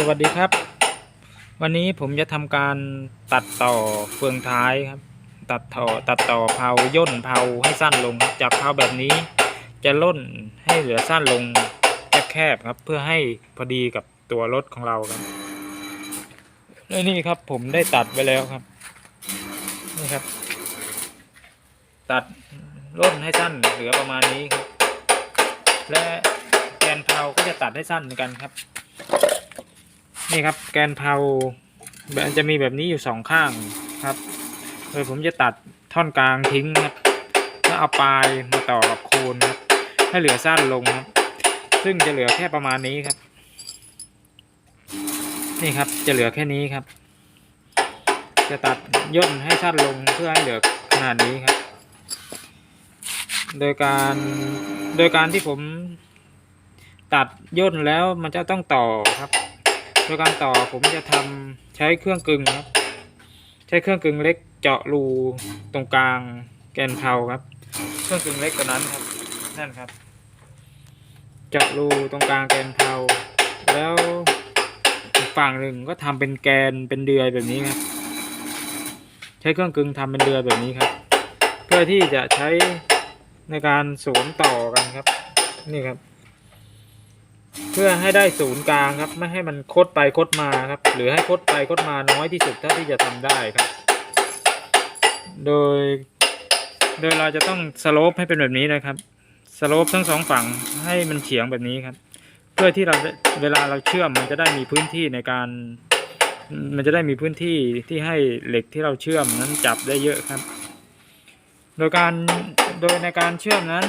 สวัสดีครับ วันนี้ผมจะทำการตัดต่อเฟืองท้ายครับ ตัดต่อตัดต่อเพาย่นเพาให้สั้นลงจับจากเพาแบบนี้ จะล่นให้เหลือสั้นลงแคบๆครับ เพื่อให้พอดีกับตัวรถของเราครับและนี่ครับผมได้ตัดไว้แล้วครับนี่ครับ ตัดล่นให้สั้นเหลือประมาณนี้ครับและแกนเพาก็จะตัดให้สั้นเหมือนกันครับ นี่ครับแกนเพาแบบจะมีแบบนี้อยู่สองข้างครับโดยผมจะตัดท่อนกลางทิ้งครับแล้วเอาปลายมาต่อกับโคนครับให้เหลือสั้นลงครับ ซึ่งจะเหลือแค่ประมาณนี้ครับ นี่ครับจะเหลือแค่นี้ครับ จะตัดย่นให้สั้นลงเพื่อให้เหลือขนาดนี้ครับ โดยการโดยการที่ผมตัดย่นแล้วมันจะต้องต่อครับ โดยการต่อผมจะทำใช้เครื่องกึ่งครับ ใช้เครื่องกึ่งเล็กเจาะรูตรงกลางแกนเพาครับ เครื่องกึ่งเล็กตัวนั้นครับนั่นครับ เจาะรูตรงกลางแกนเพาแล้วอีกฝั่งหนึ่งก็ทำเป็นแกนเป็นเดือยแบบนี้ครับ ใช้เครื่องกึ่งทำเป็นเดือยแบบนี้ครับ เพื่อที่จะใช้ในการสวมต่อกันครับ นี่ครับ เพื่อให้ได้ศูนย์กลางครับ ไม่ให้มันคดไปคดมาครับ หรือให้คดไปคดมาน้อยที่สุดเท่าที่จะทำได้ครับ โดย โดยเราจะต้องสโลปให้เป็นแบบนี้นะครับสโลปทั้งสองฝั่งให้มันเฉียงแบบนี้ครับ เพื่อที่เราเวลาเราเชื่อมมันจะได้มีพื้นที่ในการมันจะได้มีพื้นที่ที่ให้เหล็กที่เราเชื่อมนั้นจับได้เยอะครับ โดยการโดยในการเชื่อมนั้น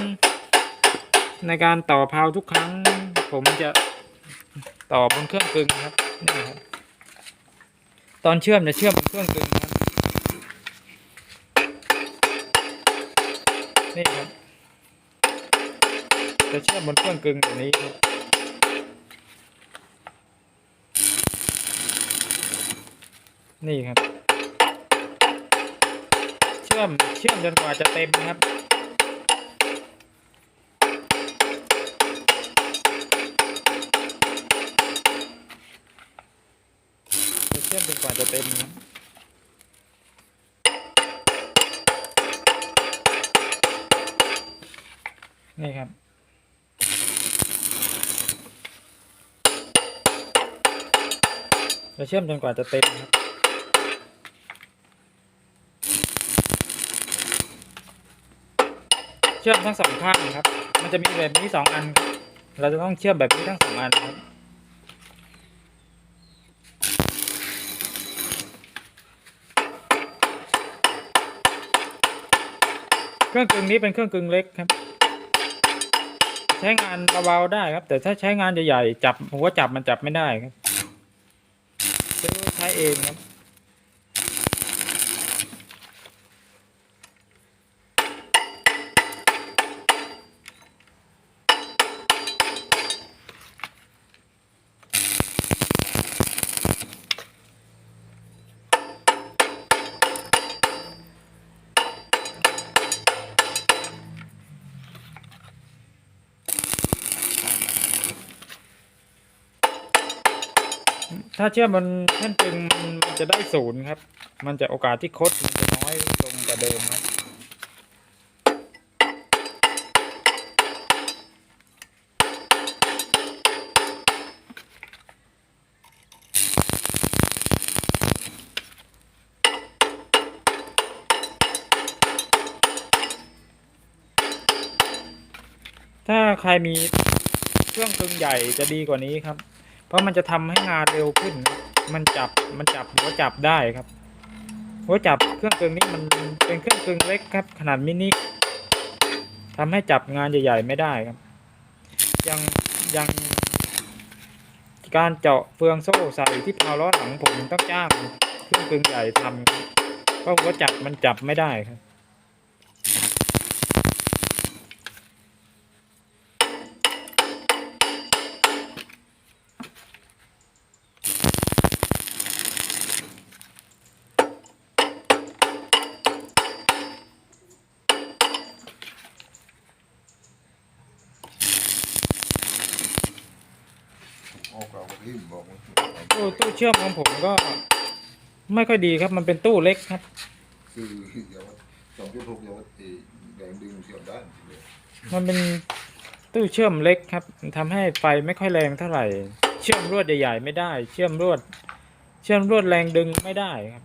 ในการต่อเพาทุกครั้ง ผมจะต่อบนเครื่องกึ่งครับนี่ครับตอนเชื่อมจะเชื่อมบนเครื่องกึ่งครับนี่ครับ จะเชื่อมบนเครื่องกึ่งแบบนี้ครับนี่ครับ เชื่อมเชื่อมจนกว่าจะเต็มครับ จนกว่าจะเต็มครับนี่ครับ จะเชื่อมจนกว่าจะเต็มครับ เชื่อมทั้งสองข้างครับ มันจะมีแบบนี้สองอัน เราจะต้องเชื่อมแบบนี้ทั้งสองอันครับ เครื่องกึ่งนี้เป็นเครื่องกึ่งเล็กครับ ใช้งานเบาๆได้ครับ แต่ถ้าใช้งานใหญ่ๆจับผมว่าจับมันจับไม่ได้ครับซื้อใช้เองครับ ถ้าเชื่อมบนแท่นกึ่งมันจะได้ศูนย์ครับ มันจะโอกาสที่คดมันจะน้อยลงกว่าเดิมครับถ้าใครมีเครื่องกึงใหญ่จะดีกว่านี้ครับ เพราะมันจะทำให้งานเร็วขึ้น มันจับมันจับหัวจับได้ครับ หัวจับเครื่องกึ่งนี้มันเป็นเครื่องกึ่งเล็กครับ ขนาดมินิทำให้จับงานใหญ่ๆไม่ได้ครับ ยังยังการเจาะเฟืองโซ่ใส่ที่พาวล้อหลังผมต้องจ้างเครื่องกึ่งใหญ่ทำเพราะหัวจับมันจับไม่ได้ครับ Och av rimmer ตู้ตู้เชื่อมของผมก็ ไม่ค่อยดีครับ มันเป็นตู้เล็กครับ คืออย่าว่าสองจุดหกอย่าว่าตีแรงดึงเทียบได้เลยมันเป็นตู้เชื่อมเล็กครับทำให้ไฟไม่ค่อยแรงเท่าไหร่ เชื่อมรวดใหญ่ๆไม่ได้ เชื่อมรวด เชื่อมรวดแรงดึงไม่ได้ครับ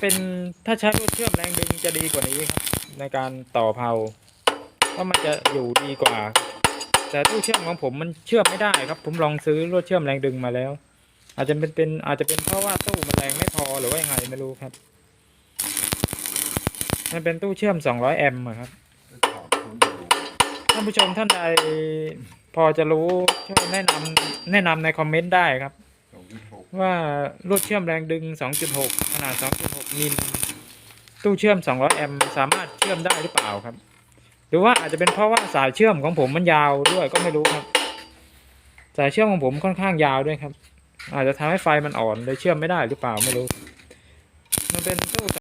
เป็นถ้าใช้รวดเชื่อมแรงดึงจะดีกว่านี้ครับ ในการต่อเผาเพราะมันจะอยู่ดีกว่า แต่ตู้เชื่อมของผมมันเชื่อมไม่ได้ครับ ผมลองซื้อลวดเชื่อมแรงดึงมาแล้ว อาจจะเป็นเป็นอาจจะเป็นเพราะว่าตู้มันแรงไม่พอหรือว่ายังไงไม่รู้ครับ มันเป็นตู้เชื่อม 200 แอมป์ครับท่านผู้ชมท่านใดพอจะรู้ช่วยแนะนำแนะนำในคอมเมนต์ได้ครับ ว่าลวดเชื่อมแรงดึง 2.6 ขนาด 2.6 มิล ตู้เชื่อม 200 แอมป์สามารถเชื่อมได้หรือเปล่าครับ หรือว่าอาจจะเป็นเพราะว่าสายเชื่อมของผมมันยาวด้วยก็ไม่รู้ครับ สายเชื่อมของผมค่อนข้างยาวด้วยครับ อาจจะทำให้ไฟมันอ่อนเลยเชื่อมไม่ได้หรือเปล่าไม่รู้ มันเป็นตู้